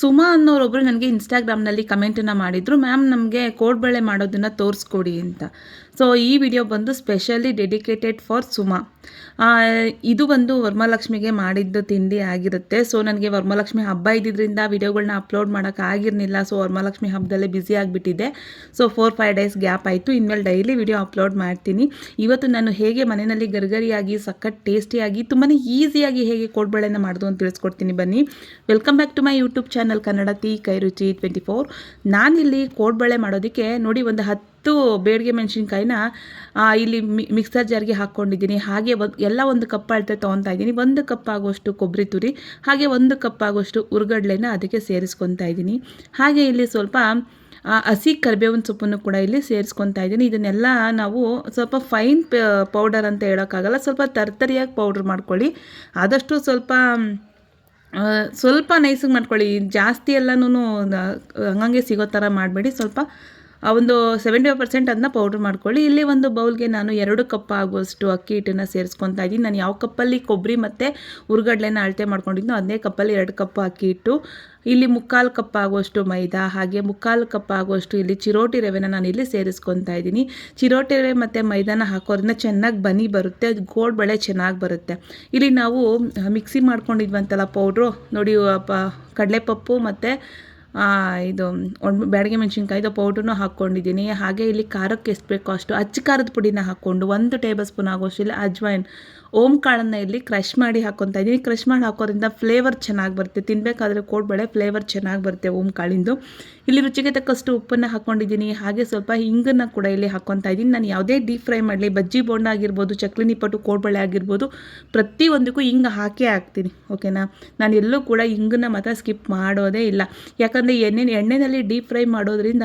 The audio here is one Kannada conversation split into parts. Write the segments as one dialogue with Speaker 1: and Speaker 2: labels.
Speaker 1: ಸುಮಾ ಅನ್ನೋರೊಬ್ಬರು ನನಗೆ ಇನ್ಸ್ಟಾಗ್ರಾಮ್ನಲ್ಲಿ ಕಮೆಂಟನ್ನು ಮಾಡಿದರು, ಮ್ಯಾಮ್, ನಮಗೆ ಕೋಡ್ಬಳೆ ಮಾಡೋದನ್ನು ತೋರಿಸ್ಕೊಡಿ ಅಂತ. ಸೊ ಈ ವಿಡಿಯೋ ಬಂದು ಸ್ಪೆಷಲಿ ಡೆಡಿಕೇಟೆಡ್ ಫಾರ್ ಸುಮಾ. ಇದು ಬಂದು ವರಮಹಾಲಕ್ಷ್ಮಿಗೆ ಮಾಡಿದ್ದು ತಿಂಡಿ ಆಗಿರುತ್ತೆ. ಸೊ ನನಗೆ ವರಮಹಾಲಕ್ಷ್ಮಿ ಹಬ್ಬ ಇದ್ದಿದ್ದರಿಂದ ವಿಡಿಯೋಗಳನ್ನ ಅಪ್ಲೋಡ್ ಮಾಡೋಕ್ಕಾಗಿರಲಿಲ್ಲ ಸೊ ವರಮಹಾಲಕ್ಷ್ಮಿ ಹಬ್ಬದಲ್ಲೇ busy ಆಗಿಬಿಟ್ಟಿದ್ದೆ. So four five days gap ಆಯಿತು. ಇನ್ಮೇಲೆ ಡೈಲಿ ವಿಡಿಯೋ ಅಪ್ಲೋಡ್ ಮಾಡ್ತೀನಿ. ಇವತ್ತು ನಾನು ಹೇಗೆ ಮನೆಯಲ್ಲಿ ಗರ್ಗರಿಯಾಗಿ, ಸಖತ್ ಟೇಸ್ಟಿಯಾಗಿ ತುಂಬಾ ಈಸಿಯಾಗಿ ಹೇಗೆ ಕೋಡ್ಬಳೆನ ಮಾಡೋದು ಅಂತ ತಿಳಿಸ್ಕೊಡ್ತೀನಿ ಬನ್ನಿ. Welcome back to my YouTube channel Kannada ತೀ ಕೈರುಚಿ twenty four ನಾನಿಲ್ಲಿ ಕೋಡ್ಬಳೆ ಮಾಡೋದಕ್ಕೆ ನೋಡಿ ಒಂದು ಹತ್ತು ಬೇಡಿಗೆ ಮೆಣಸಿನ್ಕಾಯಿನ ಇಲ್ಲಿ ಮಿಕ್ಸರ್ ಜಾರ್ಗೆ ಹಾಕ್ಕೊಂಡಿದ್ದೀನಿ. ಹಾಗೆ ಎಲ್ಲ ಒಂದು ಕಪ್ ಅಳತೆ ತೊಗೊತಾ ಇದ್ದೀನಿ. ಒಂದು ಕಪ್ ಆಗುವಷ್ಟು ಕೊಬ್ಬರಿ ತುರಿ, ಹಾಗೆ ಒಂದು ಕಪ್ ಆಗುವಷ್ಟು ಉರ್ಗಡ್ಲೆನ ಅದಕ್ಕೆ ಸೇರಿಸ್ಕೊತಾ ಇದ್ದೀನಿ. ಹಾಗೆ ಇಲ್ಲಿ ಸ್ವಲ್ಪ ಹಸಿ ಕರಿಬೇವಿನ ಸೊಪ್ಪನ್ನು ಕೂಡ ಇಲ್ಲಿ ಸೇರಿಸ್ಕೊತಾ ಇದ್ದೀನಿ. ಇದನ್ನೆಲ್ಲ ನಾವು ಸ್ವಲ್ಪ ಫೈನ್ ಪೌಡರ್ ಅಂತ ಹೇಳೋಕ್ಕಾಗಲ್ಲ. ಸ್ವಲ್ಪ ತರ್ತರಿಯಾಗಿ ಪೌಡ್ರ್ ಮಾಡ್ಕೊಳ್ಳಿ. ಆದಷ್ಟು ಸ್ವಲ್ಪ ಸ್ವಲ್ಪ ನೈಸಿಗೆ ಮಾಡ್ಕೊಳ್ಳಿ. ಜಾಸ್ತಿ ಎಲ್ಲನೂ ಹಂಗಂಗೆ ಸಿಗೋ ಥರ ಮಾಡಬೇಡಿ. ಸ್ವಲ್ಪ ಒಂದು ಸೆವೆಂಟಿ ಫೈವ್ ಪರ್ಸೆಂಟ್ ಅದನ್ನ ಪೌಡ್ರ್ ಮಾಡ್ಕೊಳ್ಳಿ. ಇಲ್ಲಿ ಒಂದು ಬೌಲ್ಗೆ ನಾನು ಎರಡು ಕಪ್ ಆಗುವಷ್ಟು ಅಕ್ಕಿ ಹಿಟ್ಟನ್ನು ಸೇರಿಸ್ಕೊತಾ ಇದ್ದೀನಿ. ನಾನು ಯಾವ ಕಪ್ಪಲ್ಲಿ ಕೊಬ್ಬರಿ ಮತ್ತು ಉರ್ಗಡ್ಲೆನ ಅಳತೆ ಮಾಡ್ಕೊಂಡಿದ್ನೋ ಅದನ್ನೇ ಕಪ್ಪಲ್ಲಿ ಎರಡು ಕಪ್ ಅಕ್ಕಿ ಹಿಟ್ಟು. ಇಲ್ಲಿ ಮುಕ್ಕಾಲು ಕಪ್ ಆಗುವಷ್ಟು ಮೈದಾ, ಹಾಗೆ ಮುಕ್ಕಾಲು ಕಪ್ ಆಗುವಷ್ಟು ಇಲ್ಲಿ ಚಿರೋಟಿ ರವೆನ ನಾನು ಇಲ್ಲಿ ಸೇರಿಸ್ಕೊತಾ ಇದ್ದೀನಿ. ಚಿರೋಟಿ ರವೆ ಮತ್ತು ಮೈದಾನ ಹಾಕೋದ್ರಿಂದ ಚೆನ್ನಾಗಿ ಬನಿ ಬರುತ್ತೆ. ಅದು ಗೋಡ್ ಬಳೆ ಚೆನ್ನಾಗಿ ಬರುತ್ತೆ. ಇಲ್ಲಿ ನಾವು ಮಿಕ್ಸಿ ಮಾಡ್ಕೊಂಡಿದ್ವಂತಲ್ಲ ಪೌಡ್ರು ನೋಡಿ ಪ, ಕಡಲೆಪಪ್ಪು ಮತ್ತು ಇದು, ಒಣ, ಬ್ಯಾಡಗೆ ಮೆಣಸಿನ್ಕಾಯ್ದು ಪೌಡ್ರನ್ನೂ ಹಾಕ್ಕೊಂಡಿದ್ದೀನಿ. ಹಾಗೆ ಇಲ್ಲಿ ಖಾರಕ್ಕೆ ಎಷ್ಟು ಬೇಕೋ ಅಷ್ಟು ಅಚ್ಚ ಖಾರದ ಪುಡಿನ ಹಾಕ್ಕೊಂಡು ಒಂದು ಟೇಬಲ್ ಸ್ಪೂನ್ ಆಗೋಷ್ಟು ಇಲ್ಲ ಅಜ್ವೈನ್ ಓಮ್ ಕಾಳನ್ನು ಇಲ್ಲಿ ಕ್ರಷ್ ಮಾಡಿ ಹಾಕ್ಕೊತಾ ಇದ್ದೀನಿ. ಕ್ರಷ್ ಮಾಡಿ ಹಾಕೋದ್ರಿಂದ ಫ್ಲೇವರ್ ಚೆನ್ನಾಗಿ ಬರುತ್ತೆ. ತಿನ್ನಬೇಕಾದ್ರೆ ಕೋಡ್ಬೇಳೆ ಫ್ಲೇವರ್ ಚೆನ್ನಾಗಿ ಬರುತ್ತೆ ಓಮ್ ಕಾಳಿಂದು. ಇಲ್ಲಿ ರುಚಿಗೆ ತಕ್ಕಷ್ಟು ಉಪ್ಪನ್ನು ಹಾಕ್ಕೊಂಡಿದ್ದೀನಿ ಹಾಗೆ ಸ್ವಲ್ಪ ಹಿಂಗನ್ನು ಕೂಡ ಇಲ್ಲಿ ಹಾಕ್ಕೊತಾ ಇದ್ದೀನಿ. ನಾನು ಯಾವುದೇ ಡೀಪ್ ಫ್ರೈ ಮಾಡಲಿ, ಬಜ್ಜಿ ಬೋಂಡ ಆಗಿರ್ಬೋದು ಚಕ್ಲಿ ನಿಪ್ಪಟ್ಟು ಕೋಡ್ಬಳೆ ಆಗಿರ್ಬೋದು, ಪ್ರತಿಯೊಂದಕ್ಕೂ ಹಿಂಗೆ ಹಾಕೇ ಹಾಕ್ತೀನಿ, ಓಕೆನಾ? ನಾನು ಎಲ್ಲೂ ಕೂಡ ಹಿಂಗನ್ನ ಮಾತ್ರ ಸ್ಕಿಪ್ ಮಾಡೋದೇ ಇಲ್ಲ. ಯಾಕಂದರೆ ಎಣ್ಣೆ ಎಣ್ಣೆಯಲ್ಲಿ ಡೀಪ್ ಫ್ರೈ ಮಾಡೋದ್ರಿಂದ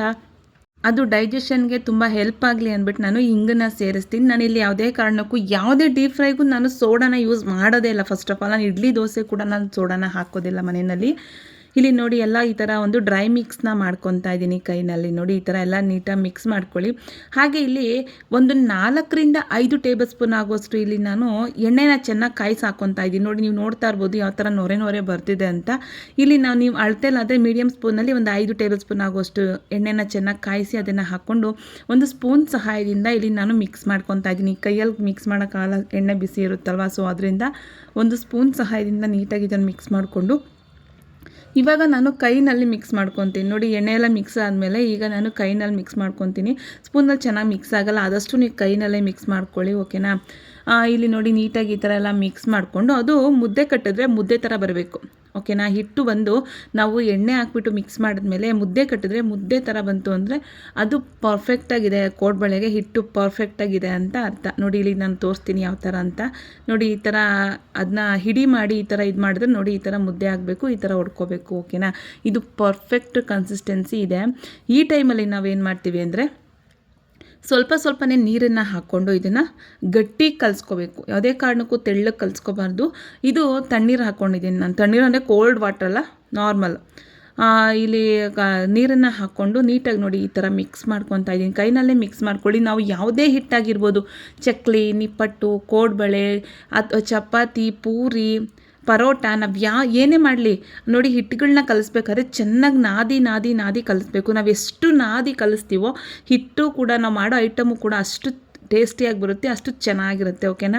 Speaker 1: ಅದು ಡೈಜೆಷನ್ಗೆ ತುಂಬ ಹೆಲ್ಪ್ ಆಗಲಿ ಅಂದ್ಬಿಟ್ಟು ನಾನು ಹಿಂಗನ್ನ ಸೇರಿಸ್ತೀನಿ. ನಾನು ಇಲ್ಲಿ ಯಾವುದೇ ಕಾರಣಕ್ಕೂ ಯಾವುದೇ ಡೀಪ್ ಫ್ರೈಗೂ ನಾನು ಸೋಡಾನ ಯೂಸ್ ಮಾಡೋದೇ ಇಲ್ಲ. ಫಸ್ಟ್ ಆಫ್ ಆಲ್ ನಾನು ಇಡ್ಲಿ ದೋಸೆ ಕೂಡ ನಾನು ಸೋಡಾನ ಹಾಕೋದಿಲ್ಲ ಮನೆಯಲ್ಲಿ. ಇಲ್ಲಿ ನೋಡಿ ಎಲ್ಲ ಈ ಥರ ಒಂದು ಡ್ರೈ ಮಿಕ್ಸ್ನ ಮಾಡ್ಕೊತಾ ಇದ್ದೀನಿ ಕೈನಲ್ಲಿ. ನೋಡಿ ಈ ಥರ ಎಲ್ಲ ನೀಟಾಗಿ ಮಿಕ್ಸ್ ಮಾಡ್ಕೊಳ್ಳಿ. ಹಾಗೆ ಇಲ್ಲಿ ಒಂದು ನಾಲ್ಕರಿಂದ ಐದು ಟೇಬಲ್ ಸ್ಪೂನ್ ಆಗುವಷ್ಟು ಇಲ್ಲಿ ನಾನು ಎಣ್ಣೆನ ಚೆನ್ನಾಗಿ ಕಾಯಿಸಿ ಹಾಕೊತಾ ಇದ್ದೀನಿ. ನೋಡಿ ನೀವು ನೋಡ್ತಾ ಇರ್ಬೋದು ಯಾವ ಥರ ನೊರೆ ನೊರೆ ಬರ್ತಿದೆ ಅಂತ. ಇಲ್ಲಿ ನಾವು ನೀವು ಅಳತೆಲಾದರೆ ಮೀಡಿಯಮ್ ಸ್ಪೂನಲ್ಲಿ ಒಂದು ಐದು ಟೇಬಲ್ ಸ್ಪೂನ್ ಆಗುವಷ್ಟು ಎಣ್ಣೆನ ಚೆನ್ನಾಗಿ ಕಾಯಿಸಿ ಅದನ್ನು ಹಾಕ್ಕೊಂಡು ಒಂದು ಸ್ಪೂನ್ ಸಹಾಯದಿಂದ ಇಲ್ಲಿ ನಾನು ಮಿಕ್ಸ್ ಮಾಡ್ಕೊತಾ ಇದ್ದೀನಿ. ಕೈಯಲ್ಲಿ ಮಿಕ್ಸ್ ಮಾಡೋಕ್ಕಾಗಲ್ಲ ಎಣ್ಣೆ ಬಿಸಿ ಇರುತ್ತಲ್ವ ಸೊ ಅದರಿಂದ ಒಂದು ಸ್ಪೂನ್ ಸಹಾಯದಿಂದ ನೀಟಾಗಿ ಇದನ್ನು ಮಿಕ್ಸ್ ಮಾಡಿಕೊಂಡು ಇವಾಗ ನಾನು ಕೈನಲ್ಲಿ ಮಿಕ್ಸ್ ಮಾಡ್ಕೊತೀನಿ. ನೋಡಿ ಎಣ್ಣೆ ಎಲ್ಲ ಮಿಕ್ಸ್ ಆದಮೇಲೆ ಈಗ ನಾನು ಕೈನಲ್ಲಿ ಮಿಕ್ಸ್ ಮಾಡ್ಕೊತೀನಿ. ಸ್ಪೂನಲ್ಲಿ ಚೆನ್ನಾಗಿ ಮಿಕ್ಸ್ ಆಗಲ್ಲ. ಆದಷ್ಟು ನೀವು ಕೈನಲ್ಲೇ ಮಿಕ್ಸ್ ಮಾಡ್ಕೊಳ್ಳಿ ಓಕೆನಾ ಇಲ್ಲಿ ನೋಡಿ ನೀಟಾಗಿ ಈ ಥರ ಎಲ್ಲ ಮಿಕ್ಸ್ ಮಾಡಿಕೊಂಡು ಅದು ಮುದ್ದೆ ಕಟ್ಟಿದ್ರೆ ಮುದ್ದೆ ಥರ ಬರಬೇಕು. ಓಕೆನಾ ಹಿಟ್ಟು ಬಂದು ನಾವು ಎಣ್ಣೆ ಹಾಕ್ಬಿಟ್ಟು ಮಿಕ್ಸ್ ಮಾಡಿದ್ಮೇಲೆ ಮುದ್ದೆ ಕಟ್ಟಿದ್ರೆ ಮುದ್ದೆ ಥರ ಬಂತು ಅಂದರೆ ಅದು ಪರ್ಫೆಕ್ಟಾಗಿದೆ ಕೋಡ್ಬಳೆಗೆ ಹಿಟ್ಟು ಪರ್ಫೆಕ್ಟಾಗಿದೆ ಅಂತ ಅರ್ಥ. ನೋಡಿ ಇಲ್ಲಿ ನಾನು ತೋರಿಸ್ತೀನಿ ಯಾವ ಥರ ಅಂತ. ನೋಡಿ ಈ ಥರ ಅದನ್ನ ಹಿಡಿ ಮಾಡಿ ಈ ಥರ ಇದು ಮಾಡಿದ್ರೆ ನೋಡಿ ಈ ಥರ ಮುದ್ದೆ ಆಗಬೇಕು, ಈ ಥರ ಹೊಡ್ಕೋಬೇಕು ಓಕೆನಾ ಇದು ಪರ್ಫೆಕ್ಟ್ ಕನ್ಸಿಸ್ಟೆನ್ಸಿ ಇದೆ. ಈ ಟೈಮಲ್ಲಿ ನಾವೇನು ಮಾಡ್ತೀವಿ ಅಂದರೆ ಸ್ವಲ್ಪ ಸ್ವಲ್ಪನೇ ನೀರನ್ನು ಹಾಕ್ಕೊಂಡು ಇದನ್ನು ಗಟ್ಟಿ ಕಲಿಸ್ಕೋಬೇಕು. ಯಾವುದೇ ಕಾರಣಕ್ಕೂ ತೆಳ್ಳಗೆ ಕಲಿಸ್ಕೋಬಾರ್ದು. ಇದು ತಣ್ಣೀರು ಹಾಕ್ಕೊಂಡಿದ್ದೀನಿ ನಾನು. ತಣ್ಣೀರು ಅಂದರೆ ಕೋಲ್ಡ್ ವಾಟರ್ ಅಲ್ಲ ನಾರ್ಮಲ್ ಇಲ್ಲಿ ನೀರನ್ನು ಹಾಕ್ಕೊಂಡು ನೀಟಾಗಿ ನೋಡಿ ಈ ಥರ ಮಿಕ್ಸ್ ಮಾಡ್ಕೊತಾ ಇದ್ದೀನಿ. ಕೈನಲ್ಲೇ ಮಿಕ್ಸ್ ಮಾಡ್ಕೊಳ್ಳಿ. ನಾವು ಯಾವುದೇ ಹಿಟ್ಟಾಗಿರ್ಬೋದು. ಚಕ್ಲಿ, ನಿಪ್ಪಟ್ಟು, ಕೋಡ್ಬಳೆ ಅಥವಾ ಚಪಾತಿ, ಪೂರಿ ಪರೋಟ ನಾವು ಯಾ ಏನೇ ಮಾಡಲಿ. ನೋಡಿ ಹಿಟ್ಟುಗಳನ್ನ ಕಲಿಸ್ಬೇಕಾದ್ರೆ ಚೆನ್ನಾಗಿ ನಾದಿ ನಾದಿ ನಾದಿ ಕಲಿಸ್ಬೇಕು. ನಾವು ಎಷ್ಟು ನಾದಿ ಕಲಿಸ್ತೀವೋ, ಹಿಟ್ಟು ಕೂಡ ನಾವು ಮಾಡೋ ಐಟಮು ಕೂಡ ಅಷ್ಟು ಟೇಸ್ಟಿಯಾಗಿ ಬರುತ್ತೆ, ಅಷ್ಟು ಚೆನ್ನಾಗಿರುತ್ತೆ, ಓಕೆನಾ?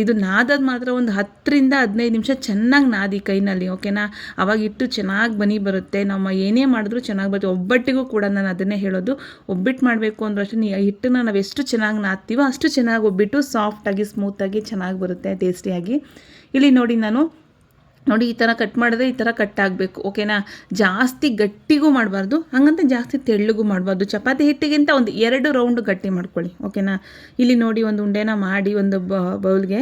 Speaker 1: ಇದು ನಾದೋದು ಮಾತ್ರ ಒಂದು ಹತ್ತರಿಂದ ಹದಿನೈದು ನಿಮಿಷ ಚೆನ್ನಾಗಿ ನಾದಿ ಕೈನಲ್ಲಿ, ಓಕೆನಾ? ಅವಾಗ ಹಿಟ್ಟು ಚೆನ್ನಾಗಿ ಬನಿ ಬರುತ್ತೆ. ನಮ್ಮ ಏನೇ ಮಾಡಿದ್ರೂ ಚೆನ್ನಾಗಿ ಬರುತ್ತೆ. ಒಬ್ಬಟ್ಟಿಗೂ ಕೂಡ ನಾನು ಅದನ್ನೇ ಹೇಳೋದು. ಒಬ್ಬಿಟ್ಟು ಮಾಡಬೇಕು ಅಂದ್ರೆ ಅಷ್ಟೇ, ನೀ ಹಿಟ್ಟನ್ನ ನಾವು ಎಷ್ಟು ಚೆನ್ನಾಗಿ ನಾದ್ತೀವೋ ಅಷ್ಟು ಚೆನ್ನಾಗಿ ಒಬ್ಬಿಟ್ಟು ಸಾಫ್ಟಾಗಿ ಸ್ಮೂತಾಗಿ ಚೆನ್ನಾಗಿ ಬರುತ್ತೆ, ಟೇಸ್ಟಿಯಾಗಿ. ಇಲ್ಲಿ ನೋಡಿ ನಾನು ನೋಡಿ, ಈ ಥರ ಕಟ್ ಮಾಡಿದ್ರೆ ಈ ಥರ ಕಟ್ ಆಗಬೇಕು ಓಕೆನಾ ಜಾಸ್ತಿ ಗಟ್ಟಿಗೂ ಮಾಡಬಾರ್ದು, ಹಂಗಂತ ಜಾಸ್ತಿ ತೆಳ್ಳಗೂ ಮಾಡಬಾರ್ದು. ಚಪಾತಿ ಹಿಟ್ಟಿಗಿಂತ ಒಂದು ಎರಡು ರೌಂಡ್ ಗಟ್ಟಿ ಮಾಡ್ಕೊಳ್ಳಿ ಓಕೆನಾ ಇಲ್ಲಿ ನೋಡಿ, ಒಂದು ಉಂಡೆನ ಮಾಡಿ, ಒಂದು ಬೌಲ್ಗೆ.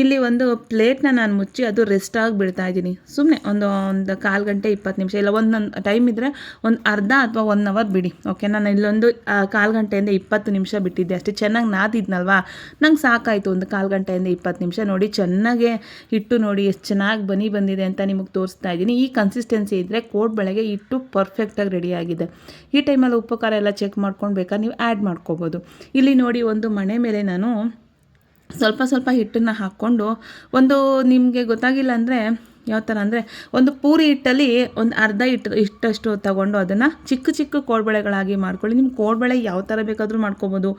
Speaker 1: ಇಲ್ಲಿ ಒಂದು ಪ್ಲೇಟ್ನ ನಾನು ಮುಚ್ಚಿ ಅದು ರೆಸ್ಟ್ ಆಗಿ ಬಿಡ್ತಾ ಇದ್ದೀನಿ. ಸುಮ್ಮನೆ ಒಂದು ಒಂದು ಕಾಲು ಗಂಟೆ ಇಪ್ಪತ್ತು ನಿಮಿಷ ಇಲ್ಲ ಒಂದೊಂದು ಟೈಮ್ ಇದ್ದರೆ ಒಂದು ಅರ್ಧ ಅಥವಾ ಒನ್ ಅವರ್ ಬಿಡಿ ಓಕೆ ನಾನು ಇಲ್ಲೊಂದು ಕಾಲು ಗಂಟೆಯಿಂದ ಇಪ್ಪತ್ತು ನಿಮಿಷ ಬಿಟ್ಟಿದ್ದೆ. ಅಷ್ಟೇ ಚೆನ್ನಾಗಿ ನಾದಿದ್ನಲ್ವಾ? ನಂಗೆ ಸಾಕಾಯಿತು ಒಂದು ಕಾಲು ಗಂಟೆಯಿಂದ ಇಪ್ಪತ್ತು ನಿಮಿಷ ನೋಡಿ, ಚೆನ್ನಾಗೆ ಹಿಟ್ಟು ನೋಡಿ, ಎಷ್ಟು ಚೆನ್ನಾಗಿ ಬನಿ ಬಂದಿದೆ ಅಂತ ನಿಮಗೆ ತೋರಿಸ್ತಾ ಇದ್ದೀನಿ. ಈ ಕನ್ಸಿಸ್ಟೆನ್ಸಿ ಇದ್ದರೆ ಕೋಡ್ ಬೆಳಗ್ಗೆ ಹಿಟ್ಟು ಪರ್ಫೆಕ್ಟಾಗಿ ರೆಡಿಯಾಗಿದೆ ಈ ಟೈಮಲ್ಲಿ ಉಪ್ಪು ಖಾರ ಎಲ್ಲ ಚೆಕ್ ಮಾಡ್ಕೊಂಡು ಬೇಕಾ ನೀವು ಆ್ಯಡ್ ಮಾಡ್ಕೋಬೋದು. ಇಲ್ಲಿ ನೋಡಿ ಒಂದು ಮನೆ ಮೇಲೆ ನಾನು ಸ್ವಲ್ಪ ಸ್ವಲ್ಪ ಹಿಟ್ಟನ್ನು ಹಾಕ್ಕೊಂಡು ಒಂದು ನಿಮಗೆ ಗೊತ್ತಾಗಿಲ್ಲ ಅಂದರೆ ಯಾವ ಥರ ಅಂದರೆ ಒಂದು ಪೂರಿ ಹಿಟ್ಟಲ್ಲಿ ಒಂದು ಅರ್ಧ ಹಿಟ್ಟು ಇಷ್ಟಷ್ಟು ತಗೊಂಡು ಅದನ್ನು ಚಿಕ್ಕ ಚಿಕ್ಕ ಕೋಡ್ಬಳೆಗಳಾಗಿ ಮಾಡ್ಕೊಳ್ಳಿ. ನಿಮ್ಮ ಕೋಡ್ಬಳೆ ಯಾವ ಥರ ಬೇಕಾದರೂ ಮಾಡ್ಕೊಬೋದು.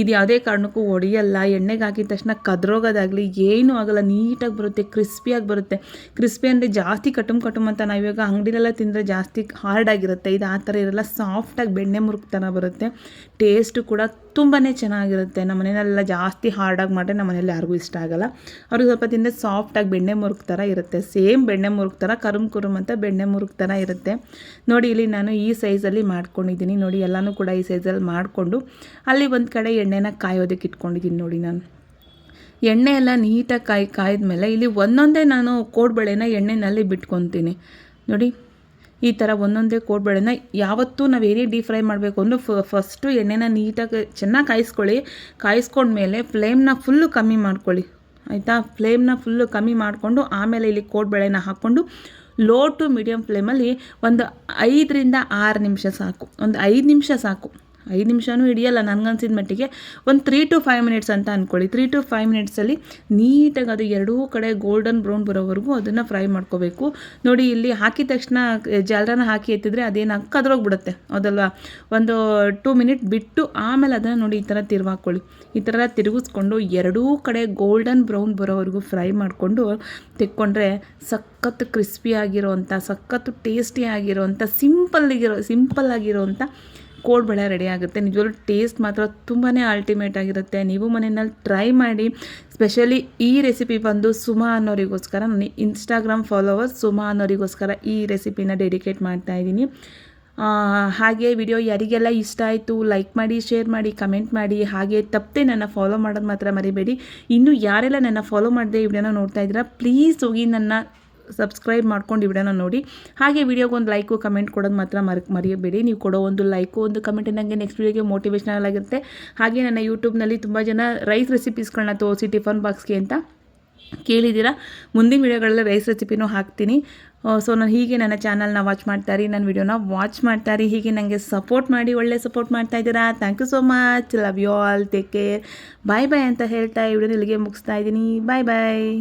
Speaker 1: ಇದು ಯಾವುದೇ ಕಾರಣಕ್ಕೂ ಒಡೆಯಲ್ಲ. ಎಣ್ಣೆಗೆ ಹಾಕಿದ ತಕ್ಷಣ ಕದ್ರೋಗೋದಾಗಲಿ, ಏನೂ ಆಗಲ್ಲ. ನೀಟಾಗಿ ಬರುತ್ತೆ, ಕ್ರಿಸ್ಪಿಯಾಗಿ ಬರುತ್ತೆ. ಕ್ರಿಸ್ಪಿ ಅಂದರೆ ಜಾಸ್ತಿ ಕಟುಮ್ ಕಟುಮ್ ಅಂತ ನಾವು ಇವಾಗ ಅಂಗಡಿಲೆಲ್ಲ ತಿಂದರೆ ಜಾಸ್ತಿ ಹಾರ್ಡಾಗಿರುತ್ತೆ ಇದು ಆ ಥರ ಇರಲ್ಲ ಸಾಫ್ಟಾಗಿ ಬೆಣ್ಣೆ ಮುರುಕ್ ಥರ ಬರುತ್ತೆ. ಟೇಸ್ಟು ಕೂಡ ತುಂಬಾ ಚೆನ್ನಾಗಿರುತ್ತೆ. ನಮ್ಮ ಮನೆಯಲ್ಲೆಲ್ಲ ಜಾಸ್ತಿ ಹಾರ್ಡಾಗಿ ಮಾಡಿದ್ರೆ ನಮ್ಮ ಮನೇಲಿ ಯಾರಿಗೂ ಇಷ್ಟ ಆಗಲ್ಲ. ಅವ್ರಿಗೆ ಸ್ವಲ್ಪ ತಿಂದರೆ ಸಾಫ್ಟಾಗಿ ಬೆಣ್ಣೆ ಮುರುಕ್ ಥರ ಇರುತ್ತೆ. ಸೇಮ್ ಬೆಣ್ಣೆ ಮುರುಕ್ ಥರ ಕರುಮ್ ಕುರುಮ್ ಅಂತ ಬೆಣ್ಣೆ ಮುರುಕ್ ಥರ ಇರುತ್ತೆ. ನೋಡಿ ಇಲ್ಲಿ ನಾನು ಈ ಸೈಜಲ್ಲಿ ಮಾಡ್ಕೊಂಡಿದ್ದೀನಿ. ನೋಡಿ ಎಲ್ಲನೂ ಕೂಡ ಈ ಸೈಜಲ್ಲಿ ಮಾಡಿಕೊಂಡು ಅಲ್ಲಿ ಒಂದು ಕಡೆ ಎಣ್ಣೆನ ಕಾಯೋದಕ್ಕೆ ಇಟ್ಕೊಂಡಿದ್ದೀನಿ ನೋಡಿ ನಾನು. ಎಣ್ಣೆ ಎಲ್ಲ ನೀಟಾಗಿ ಕಾಯಿ ಕಾಯ್ದ ಇಲ್ಲಿ ಒಂದೊಂದೇ ನಾನು ಕೋಡ್ಬಳೆನ ಎಣ್ಣೆನಲ್ಲಿ ಬಿಟ್ಕೊತೀನಿ. ನೋಡಿ. ಈ ಥರ ಒಂದೊಂದೇ ಕೋಡ್ಬೇಳೆನ ಯಾವತ್ತೂ ನಾವು ಏನೇ ಡೀಪ್ ಫ್ರೈ ಮಾಡಬೇಕು ಅಂದರೂ ಫಸ್ಟು ಎಣ್ಣೆನ ನೀಟಾಗಿ ಚೆನ್ನಾಗಿ ಕಾಯಿಸ್ಕೊಳ್ಳಿ. ಕಾಯಿಸ್ಕೊಂಡ್ಮೇಲೆ ಫ್ಲೇಮ್ನ ಫುಲ್ಲು ಕಮ್ಮಿ ಮಾಡ್ಕೊಳ್ಳಿ. ಆಯಿತಾ? ಫ್ಲೇಮ್ನ ಫುಲ್ಲು ಕಮ್ಮಿ ಮಾಡಿಕೊಂಡು ಆಮೇಲೆ ಇಲ್ಲಿ ಕೋಡ್ಬೇಳೆನ ಹಾಕ್ಕೊಂಡು ಲೋ ಟು ಮೀಡಿಯಮ್ ಫ್ಲೇಮಲ್ಲಿ ಒಂದು ಐದರಿಂದ ಆರು ನಿಮಿಷ ಸಾಕು. ಒಂದು ಐದು ನಿಮಿಷ ಸಾಕು. ಐದು ನಿಮಿಷವೂ ಹಿಡಿಯಲ್ಲ ನನಗನ್ಸಿದ ಮಟ್ಟಿಗೆ. ಒಂದು ತ್ರೀ ಟು ಫೈವ್ ಮಿನಿಟ್ಸ್ ಅಂತ ಅಂದ್ಕೊಳ್ಳಿ ತ್ರೀ ಟು ಫೈವ್ ಮಿನಿಟ್ಸಲ್ಲಿ ನೀಟಾಗಿ ಅದು ಎರಡೂ ಕಡೆ ಗೋಲ್ಡನ್ ಬ್ರೌನ್ ಬರೋವರೆಗೂ ಅದನ್ನು ಫ್ರೈ ಮಾಡ್ಕೋಬೇಕು. ನೋಡಿ, ಇಲ್ಲಿ ಹಾಕಿದ ತಕ್ಷಣ ಜಾಲರನ ಹಾಕಿ ಎತ್ತಿದ್ರೆ ಅದೇನು ಕದ್ರೋಗ್ಬಿಡುತ್ತೆ. ಹೌದಲ್ವಾ ಒಂದು ಟೂ ಮಿನಿಟ್ ಬಿಟ್ಟು ಆಮೇಲೆ ಅದನ್ನು ನೋಡಿ ಈ ಥರ ತಿರುವಾಕೊಳ್ಳಿ. ಈ ಥರ ತಿರುಗಿಸ್ಕೊಂಡು ಎರಡೂ ಕಡೆ ಗೋಲ್ಡನ್ ಬ್ರೌನ್ ಬರೋವರೆಗೂ ಫ್ರೈ ಮಾಡಿಕೊಂಡು ತೆಕ್ಕೊಂಡ್ರೆ ಸಖತ್ತು ಕ್ರಿಸ್ಪಿ ಆಗಿರೋವಂಥ ಸಖತ್ತು ಟೇಸ್ಟಿ ಆಗಿರೋವಂಥ ಸಿಂಪಲ್ಗಿರೋ ಸಿಂಪಲ್ ಆಗಿರೋವಂಥ ಕೋಡ್ಬಳೆ ರೆಡಿ ಆಗುತ್ತೆ. ನಿಜವಾಗ್ಲೂ ಟೇಸ್ಟ್ ಮಾತ್ರ ತುಂಬಾ ಅಲ್ಟಿಮೇಟ್ ಆಗಿರುತ್ತೆ. ನೀವು ಮನೆಯಲ್ಲಿ ಟ್ರೈ ಮಾಡಿ ಸ್ಪೆಷಲಿ ಈ ರೆಸಿಪಿ ಬಂದು ಸುಮಾ ಅನ್ನೋರಿಗೋಸ್ಕರ ನಾನು ಇನ್ಸ್ಟಾಗ್ರಾಮ್ ಫಾಲೋವರ್ಸ್ ಸುಮಾ ಅನ್ನೋರಿಗೋಸ್ಕರ ಈ ರೆಸಿಪಿನ ಡೆಡಿಕೇಟ್ ಮಾಡ್ತಾ ಇದ್ದೀನಿ. ಹಾಗೆ ವಿಡಿಯೋ ಯಾರಿಗೆಲ್ಲ ಇಷ್ಟ ಆಯಿತು ಲೈಕ್ ಮಾಡಿ ಶೇರ್ ಮಾಡಿ ಕಮೆಂಟ್ ಮಾಡಿ, ಹಾಗೆ ತಪ್ಪದೆ ನನ್ನ ಫಾಲೋ ಮಾಡೋದು ಮಾತ್ರ ಮರಿಬೇಡಿ. ಇನ್ನು ಯಾರೆಲ್ಲ ನನ್ನ ಫಾಲೋ ಮಾಡದೆ ಈ ವಿಡಿಯೋನ ನೋಡ್ತಾ ಇದ್ದೀರಾ ಪ್ಲೀಸ್ ಹೋಗಿ ನನ್ನ ಸಬ್ಸ್ಕ್ರೈಬ್ ಮಾಡ್ಕೊಂಡು ವಿಡಿಯೋನ ನೋಡಿ. ಹಾಗೆ ವಿಡಿಯೋಗೆ ಒಂದು ಲೈಕು, ಕಮೆಂಟ್ ಕೊಡೋದು ಮಾತ್ರ ಮರ ಮರೆಯಬೇಡಿ ನೀವು ಕೊಡೋ ಒಂದು ಲೈಕು, ಒಂದು ಕಮೆಂಟ್ ನನಗೆ ನೆಕ್ಸ್ಟ್ ವಿಡಿಯೋಗೆ ಮೋಟಿವೇಶ್ನಲ್ ಆಗಿರುತ್ತೆ. ಹಾಗೆ ನನ್ನ ಯೂಟ್ಯೂಬ್ನಲ್ಲಿ ತುಂಬ ಜನ ರೈಸ್ ರೆಸಿಪೀಸ್ಗಳನ್ನ ತೋರಿಸಿ ಟಿಫನ್ ಬಾಕ್ಸ್ಗೆ ಅಂತ ಕೇಳಿದ್ದೀರಾ ಮುಂದಿನ ವಿಡಿಯೋಗಳಲ್ಲಿ ರೈಸ್ ರೆಸಿಪಿನೂ ಹಾಕ್ತೀನಿ. ಸೊ ನಾನು ಹೀಗೆ ನನ್ನ ಚಾನಲ್ನ ವಾಚ್ ಮಾಡ್ತಾರಿ ನನ್ನ ವಿಡಿಯೋನ ವಾಚ್ ಮಾಡ್ತಾರೆ ಹೀಗೆ ನನಗೆ ಸಪೋರ್ಟ್ ಮಾಡಿ, ಒಳ್ಳೆ ಸಪೋರ್ಟ್ ಮಾಡ್ತಾ ಇದ್ದೀರಾ? Thank you so much love you all take care bye bye ಅಂತ ಹೇಳ್ತಾ ಈ ವಿಡಿಯೋ ಇಲ್ಲಿಗೆ ಮುಗಿಸ್ತಾ ಇದ್ದೀನಿ. ಬಾಯ್ ಬಾಯ್